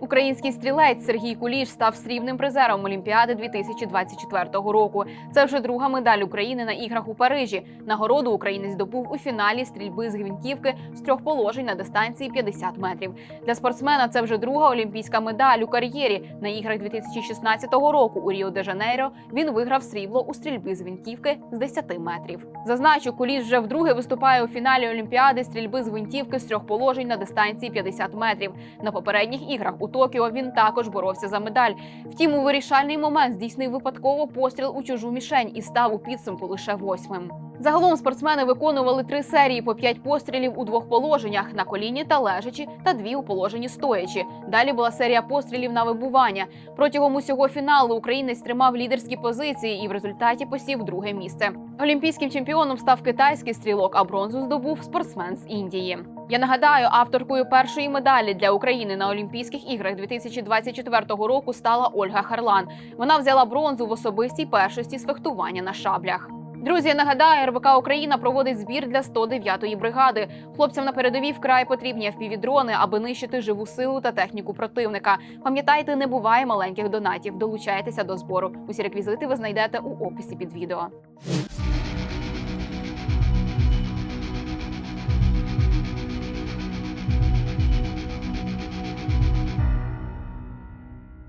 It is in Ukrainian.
Український стрілець Сергій Куліш став срібним призером Олімпіади 2024 року. Це вже друга медаль України на іграх у Парижі. Нагороду українець здобув у фіналі стрільби з гвинтівки з трьох положень на дистанції 50 метрів. Для спортсмена це вже друга олімпійська медаль у кар'єрі. На іграх 2016 року у Ріо де Жанейро він виграв срібло у стрільби з гвинтівки з 10 метрів. Зазначу, Куліш вже вдруге виступає у фіналі Олімпіади стрільби з гвинтівки з трьох положень на дистанції 50 метрів. На попередніх іграх у Токіо він також боровся за медаль. Втім, у вирішальний момент здійснив випадково постріл у чужу мішень і став у підсумку лише восьмим. Загалом спортсмени виконували три серії по п'ять пострілів у двох положеннях на коліні та лежачі, та дві у положенні стоячи. Далі була серія пострілів на вибування. Протягом усього фіналу українець тримав лідерські позиції і в результаті посів друге місце. Олімпійським чемпіоном став китайський стрілок, а бронзу здобув спортсмен з Індії. Я нагадаю, авторкою першої медалі для України на Олімпійських іграх 2024 року стала Ольга Харлан. Вона взяла бронзу в особистій першості з фехтування на шаблях. Друзі, я нагадаю, РБК Україна проводить збір для 109-ї бригади. Хлопцям на передовій вкрай потрібні FPV-дрони, аби нищити живу силу та техніку противника. Пам'ятайте, не буває маленьких донатів. Долучайтеся до збору. Усі реквізити ви знайдете у описі під відео.